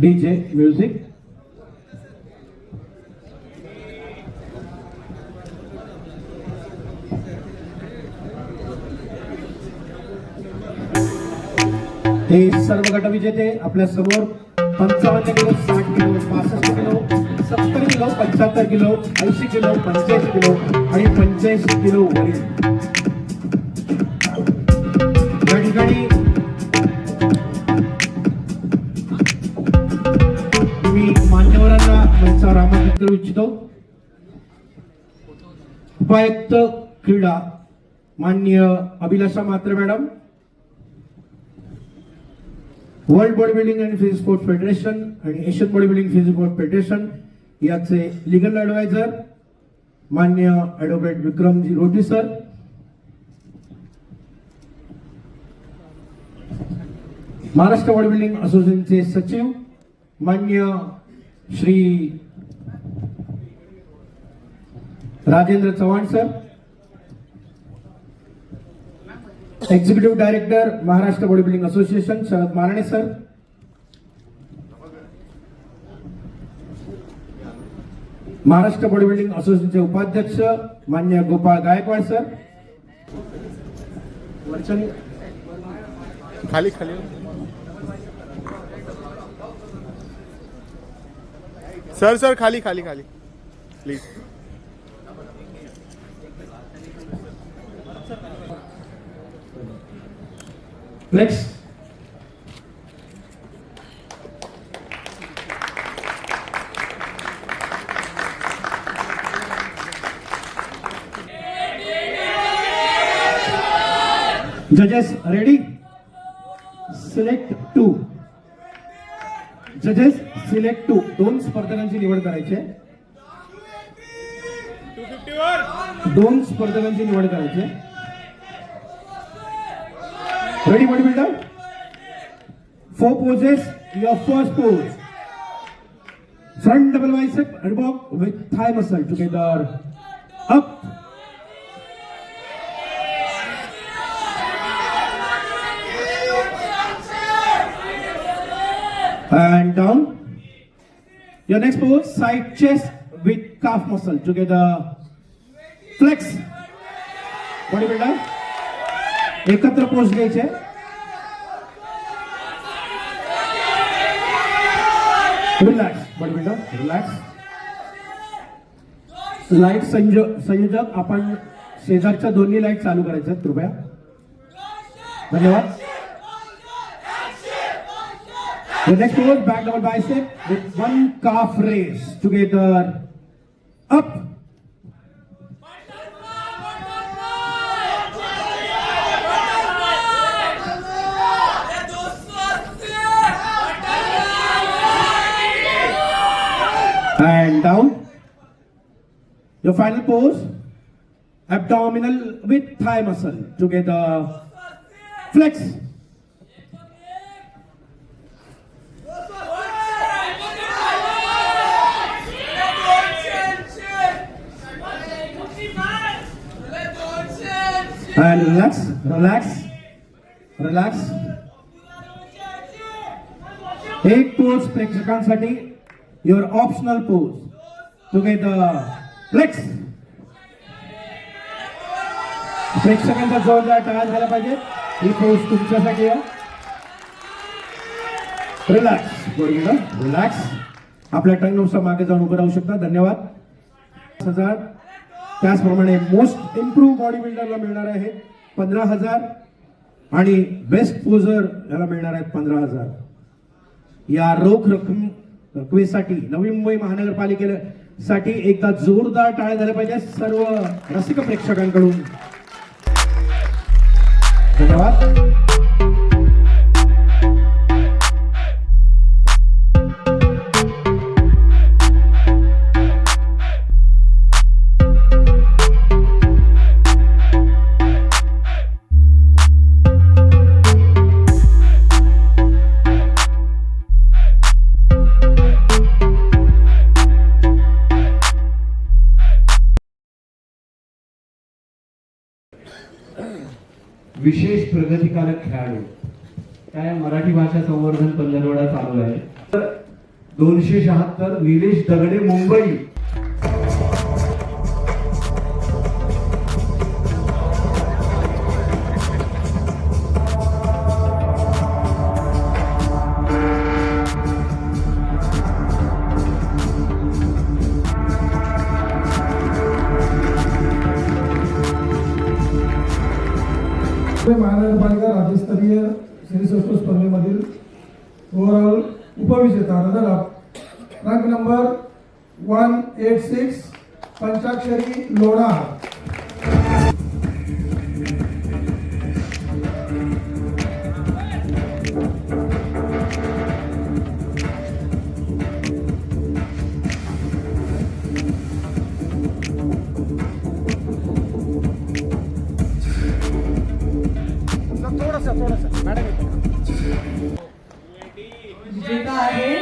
DJ music हे सर्व गट विजेते आपल्यासमोर पंचावन्न किलो साठ किलो पासष्ट किलो सत्तर किलो पंच्याहत्तर किलो ऐंशी किलो पंच्याऐंशी किलो आणि पंच्याऐंशी किलो वरील. या ठिकाणी करू इच्छितो उपायुक्त क्रीडा मान्य अभिलाषा मात्र madam. World body building and physics sport federation आणि Asian body building physics sport federation याचे लिगल ॲडवायझर मान्य ॲडव्होकेट विक्रमजी रोटी सर. महाराष्ट्र बॉडी बिल्डिंग असोसिएशनचे सचिव मान्य Shri Rajendra Chavan sir executive director Maharashtra body building association Sharad Marane sir. Maharashtra body building असोसिएशनचे उपाध्यक्ष मान्य गोपाळ गायकवाड सर. खाली खाली. सर सर खाली खाली खाली. प्लीज नेक्स्ट जजेस रेडी सिलेक्ट टू जजेस सिलेक्ट टू दोन स्पर्धकांची निवड करायची दोन स्पर्धकांची निवड करायची Ready, bodybuilder? Four poses. Your first pose. Front double bicep and walk with thigh muscle together. Up. And down. Your next pose, side chest with calf muscle together. Flex. Bodybuilder. एकत्र pose घ्यायचे. Relax badminton relax light संयो संयोजक आपण शेजारच्या दोन्ही light चालू करायच्या कृपया. धन्यवाद. The next pose, back double bicep with one calf raise together. Up. down. Your final pose, abdominal with thigh muscle together. Flex. And relax, relax, relax. एक पोज प्रेक्षकांसाठी your optional pose Together. Flex प्रेक्षकांचा जोरदार टाळा झाला पाहिजे. ही pose तुमच्यासाठी आहे relax बरोबर रिलॅक्स आपल्या टंगनुसार मागे जाऊन उभं राहू शकता. धन्यवाद. हजार. त्याचप्रमाणे मोस्ट इम्प्रूव्ह बॉडी बिल्डरला मिळणार आहे पंधरा हजार. आणि बेस्ट पोजर याला मिळणार आहेत पंधरा हजार. या रोख रक्कम रकमेसाठी नवी मुंबई महानगरपालिकेला साठी एकदा जोरदार टाळ्या झाल्या पाहिजे सर्व रसिक प्रेक्षकांकडून. धन्यवाद. विशेष प्रगतिकारक खेळाडू. काय मराठी भाषा संवर्धन पंधरवडा चालू आहे? तर दोनशे शहात्तर निलेश दगडे मुंबई. पुणे महानगरपालिका राज्यस्तरीय श्रीसंस्कृत स्पर्धेमधील ओव्हरऑल उपविजेता runner up rank number one eight six Panchakshari Lonar थोडस थोडस. मॅडम जेटा आहे